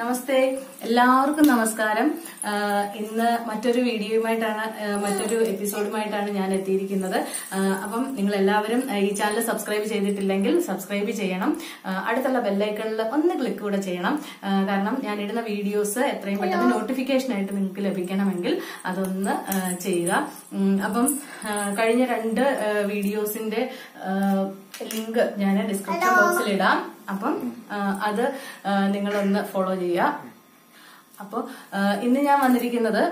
നമസ്തേ. എല്ലാവർക്കും നമസ്കാരം. ഇന്ന് മറ്റൊരു വീഡിയോയുമായിട്ടാണ് മറ്റൊരു എപ്പിസോഡുമായിട്ടാണ് ഞാൻ എത്തിയിരിക്കുന്നത്. അപ്പം നിങ്ങൾ എല്ലാവരും ഈ ചാനൽ സബ്സ്ക്രൈബ് ചെയ്തിട്ടില്ലെങ്കിൽ സബ്സ്ക്രൈബ് ചെയ്യണം. അടുത്തുള്ള ബെല്ലൈക്കണിൽ ഒന്ന് ക്ലിക്ക് കൂടെ ചെയ്യണം. കാരണം ഞാൻ ഇടുന്ന വീഡിയോസ് എത്രയും പെട്ടെന്ന് നോട്ടിഫിക്കേഷൻ ആയിട്ട് നിങ്ങൾക്ക് ലഭിക്കണമെങ്കിൽ അതൊന്ന് ചെയ്യുക. അപ്പം കഴിഞ്ഞ രണ്ട് വീഡിയോസിന്റെ ലിങ്ക് ഞാൻ ഡിസ്ക്രിപ്ഷൻ ബോക്സിൽ ഇടാം അപ്പം അത് നിങ്ങളൊന്ന് ഫോളോ ചെയ്യുക. അപ്പോൾ ഇന്ന് ഞാൻ വന്നിരിക്കുന്നത്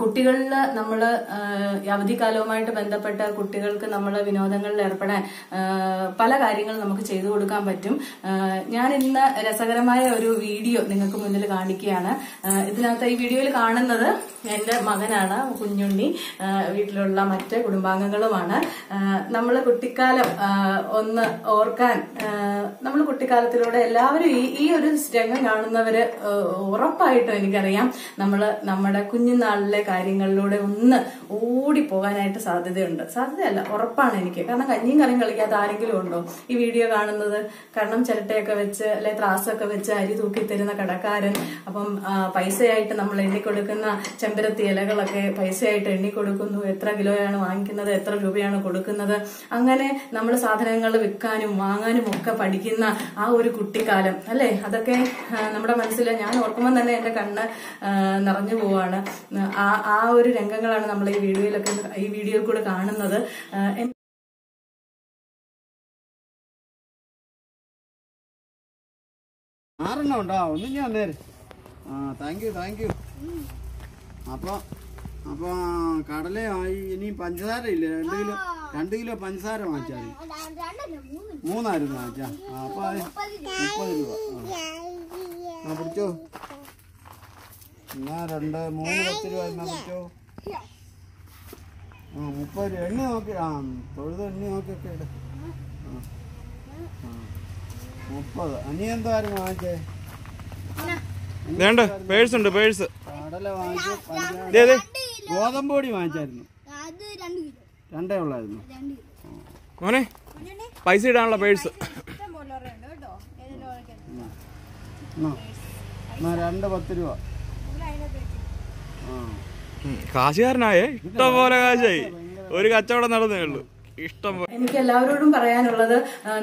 കുട്ടികളിൽ നമ്മൾ അവധിക്കാലവുമായിട്ട് ബന്ധപ്പെട്ട കുട്ടികൾക്ക് നമ്മൾ വിനോദങ്ങളിൽ ഏർപ്പെടാൻ പല കാര്യങ്ങൾ നമുക്ക് ചെയ്തു കൊടുക്കാൻ പറ്റും. ഞാൻ ഇന്ന് രസകരമായ ഒരു വീഡിയോ നിങ്ങൾക്ക് മുന്നിൽ കാണിക്കുകയാണ്. ഇതിനകത്ത് ഈ വീഡിയോയിൽ കാണുന്നത് എന്റെ മകനാണ് കുഞ്ഞുണ്ണി. വീട്ടിലുള്ള മറ്റ് കുടുംബാംഗങ്ങളുമാണ്. നമ്മൾ കുട്ടിക്കാലം ഒന്ന് ഓർക്കാൻ നമ്മൾ കുട്ടിക്കാലത്തിലൂടെ എല്ലാവരും ഈ ഈ ഒരു രംഗം കാണുന്നവര് ഉറപ്പായിട്ടും എനിക്കറിയാം നമ്മൾ നമ്മുടെ കുഞ്ഞുനാളിലെ കാര്യങ്ങളിലൂടെ ഒന്ന് ഓടി പോകാനായിട്ട് സാധ്യതയുണ്ട്. സാധ്യതയല്ല ഉറപ്പാണ് എനിക്ക്. കാരണം കഞ്ഞിയും കറിയും കളിക്കാത്ത ആരെങ്കിലും ഉണ്ടോ? ഈ വീഡിയോ കാണുന്നത് കാരണം ചിരട്ടയൊക്കെ വെച്ച് അല്ലെ ത്രാസൊക്കെ വെച്ച് അരി തൂക്കി തരുന്ന കടക്കാരൻ അപ്പം പൈസയായിട്ട് നമ്മൾ എണ്ണിക്കൊടുക്കുന്ന ചെമ്പരത്തി ഇലകളൊക്കെ പൈസയായിട്ട് എണ്ണിക്കൊടുക്കുന്നു. എത്ര കിലോയാണ് വാങ്ങിക്കുന്നത്? എത്ര രൂപയാണ് കൊടുക്കുന്നത്? അങ്ങനെ നമ്മൾ സാധനങ്ങൾ വിൽക്കാനും വാങ്ങാനും ഒക്കെ പഠിക്കുന്ന ആ ഒരു കുട്ടിക്കാലം അല്ലെ? അതൊക്കെ നമ്മുടെ മനസ്സിൽ ഞാൻ ഓർക്കുമ്പോൾ തന്നെ എന്റെ കണ്ണ് നിറഞ്ഞു പോവാണ്. ആ ആ ആ ഒരു രംഗങ്ങളാണ് നമ്മൾ ഈ വീഡിയോയിലൊക്കെ ഈ വീഡിയോയിൽ കൂടെ കാണുന്നത്. ആറെണ്ണം ഉണ്ടോ? ഒന്നും ഞാൻ നേരെ. ആ താങ്ക് യു താങ്ക് യു അപ്പോൾ അപ്പോൾ കടലയായി ഇനി പഞ്ചസാര ഇല്ല? രണ്ട് കിലോ രണ്ട് കിലോ പഞ്ചസാര വാങ്ങിച്ചാൽ മൂന്നായിരുന്നു വാങ്ങിച്ചാ. ആ അപ്പോൾ മുപ്പത് രൂപ. ആ പിടിച്ചോ. എന്നാ രണ്ട് മൂന്ന് പത്ത് രൂപ എന്നാ പറ്റോ ആ മുപ്പത് രൂപ. എണ്ണി നോക്കി. ആ തൊഴുത് എണ്ണി നോക്കിയൊക്കെ ആ മുപ്പത്. അനി എന്തായിരുന്നു വാങ്ങിച്ചേ? വേണ്ട പേഴ്സ് ഉണ്ട് പേഴ്സ്. കടല വാങ്ങിച്ചു ദേ, ദേ. ഗോതമ്പ് പൊടി വാങ്ങിച്ചായിരുന്നു. അത് രണ്ട് ഉള്ളായിരുന്നു. മോനെ പൈസ ഇടാനുള്ള പേഴ്സ്. രണ്ട് പത്ത് രൂപ. കാശുകാരനായേ ഇഷ്ടം പോലെ കാശായി. ഒരു കച്ചവടം നടന്നേ ഉള്ളൂ. ഇഷ്ടം എനിക്ക് എല്ലാവരോടും പറയാനുള്ളത്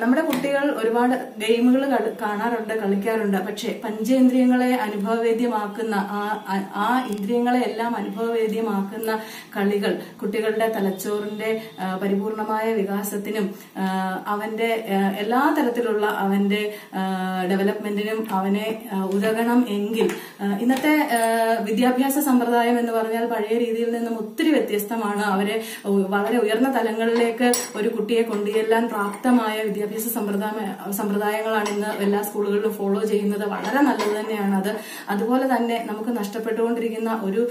നമ്മുടെ കുട്ടികൾ ഒരുപാട് ഗെയിമുകൾ കാണാറുണ്ട് കളിക്കാറുണ്ട്. പക്ഷെ പഞ്ചേന്ദ്രിയങ്ങളെ അനുഭവവേദ്യമാക്കുന്ന ആ ഇന്ദ്രിയങ്ങളെ എല്ലാം അനുഭവവേദ്യമാക്കുന്ന കളികൾ കുട്ടികളുടെ തലച്ചോറിന്റെ പരിപൂർണമായ വികാസത്തിനും അവന്റെ എല്ലാ തരത്തിലുള്ള അവന്റെ ഡെവലപ്മെന്റിനും അവനെ ഉതകണം എങ്കിൽ ഇന്നത്തെ വിദ്യാഭ്യാസ സമ്പ്രദായം എന്ന് പറഞ്ഞാൽ പഴയ രീതിയിൽ നിന്നും ഒത്തിരി വ്യത്യസ്തമാണ്. അവരെ വളരെ ഉയർന്ന തലങ്ങളിലേക്ക് ഒരു കുട്ടിയെ കൊണ്ടുചെല്ലാൻ പ്രാപ്തമായ വിദ്യാഭ്യാസ സമ്പ്രദായ സമ്പ്രദായങ്ങളാണ് ഇന്ന് എല്ലാ സ്കൂളുകളിലും ഫോളോ ചെയ്യുന്നത്. വളരെ നല്ലത് തന്നെയാണ് അത്. അതുപോലെ തന്നെ നമുക്ക് നഷ്ടപ്പെട്ടുകൊണ്ടിരിക്കുന്ന ഒരു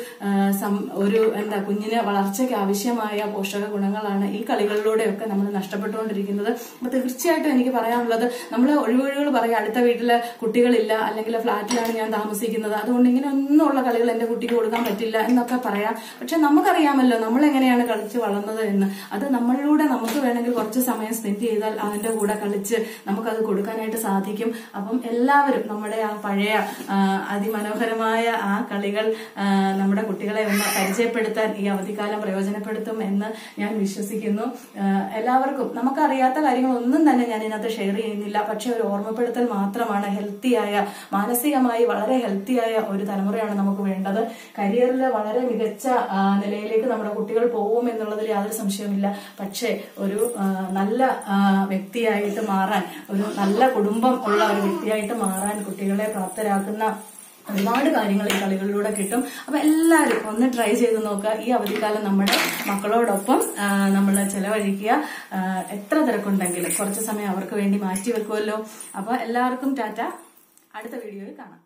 ഒരു എന്താ കുഞ്ഞിന് വളർച്ചയ്ക്ക് ആവശ്യമായ പോഷക ഗുണങ്ങളാണ് ഈ കളികളിലൂടെയൊക്കെ നമ്മൾ നഷ്ടപ്പെട്ടുകൊണ്ടിരിക്കുന്നത്. അപ്പൊ തീർച്ചയായിട്ടും എനിക്ക് പറയാനുള്ളത് നമ്മൾ ഒഴിവൊഴികൾ പറയാം. അടുത്ത വീട്ടിലെ കുട്ടികളില്ല അല്ലെങ്കിൽ ഫ്ലാറ്റിലാണ് ഞാൻ താമസിക്കുന്നത്. അതുകൊണ്ട് ഇങ്ങനെ ഒന്നുമുള്ള കളികൾ എന്റെ കുട്ടിക്ക് കൊടുക്കാൻ പറ്റില്ല എന്നൊക്കെ പറയാം. പക്ഷെ നമുക്കറിയാമല്ലോ നമ്മൾ എങ്ങനെയാണ് കളിച്ച് വളർന്നത് എന്ന്. അത് നമ്മളിലൂടെ നമുക്ക് വേണമെങ്കിൽ കുറച്ച് സമയം സ്പെൻഡ് ചെയ്താൽ അതിന്റെ കൂടെ കളിച്ച് നമുക്കത് കൊടുക്കാനായിട്ട് സാധിക്കും. അപ്പം എല്ലാവരും നമ്മുടെ ആ പഴയ അതിമനോഹരമായ ആ കളികൾ നമ്മുടെ കുട്ടികളെ ഒന്ന് പരിചയപ്പെടുത്താൻ ഈ അവധിക്കാലം പ്രയോജനപ്പെടുത്തും എന്ന് ഞാൻ വിശ്വസിക്കുന്നു. എല്ലാവർക്കും നമുക്കറിയാത്ത കാര്യങ്ങളൊന്നും തന്നെ ഞാൻ ഇതിനകത്ത് ഷെയർ ചെയ്യുന്നില്ല. പക്ഷെ ഒരു ഓർമ്മപ്പെടുത്തൽ മാത്രമാണ് ഹെൽത്തിയായ മാനസികമായി വളരെ ഹെൽത്തിയായ ഒരു തലമുറയാണ് നമുക്ക് വേണ്ടത്. കരിയറിൽ വളരെ മികച്ച നിലയിലേക്ക് നമ്മുടെ കുട്ടികൾ പോകും എന്നുള്ളതിൽ യാതൊരു സംശയവുമില്ല. പക്ഷേ ഒരു നല്ല വ്യക്തിയായിട്ട് മാറാൻ ഒരു നല്ല കുടുംബം ഉള്ള ഒരു വ്യക്തിയായിട്ട് മാറാൻ കുട്ടികളെ പ്രാപ്തരാക്കുന്ന ഒരുപാട് കാര്യങ്ങൾ ഈ കളികളിലൂടെ കിട്ടും. അപ്പൊ എല്ലാവരും ഒന്ന് ട്രൈ ചെയ്ത് നോക്കുക. ഈ അവധിക്കാലം നമ്മുടെ മക്കളോടൊപ്പം നമ്മൾ ചെലവഴിക്കുക. എത്ര തിരക്കുണ്ടെങ്കിലും കുറച്ച് സമയം അവർക്ക് വേണ്ടി മാറ്റി വെക്കുമല്ലോ. അപ്പൊ എല്ലാവർക്കും ടാറ്റ. അടുത്ത വീഡിയോയിൽ കാണാം.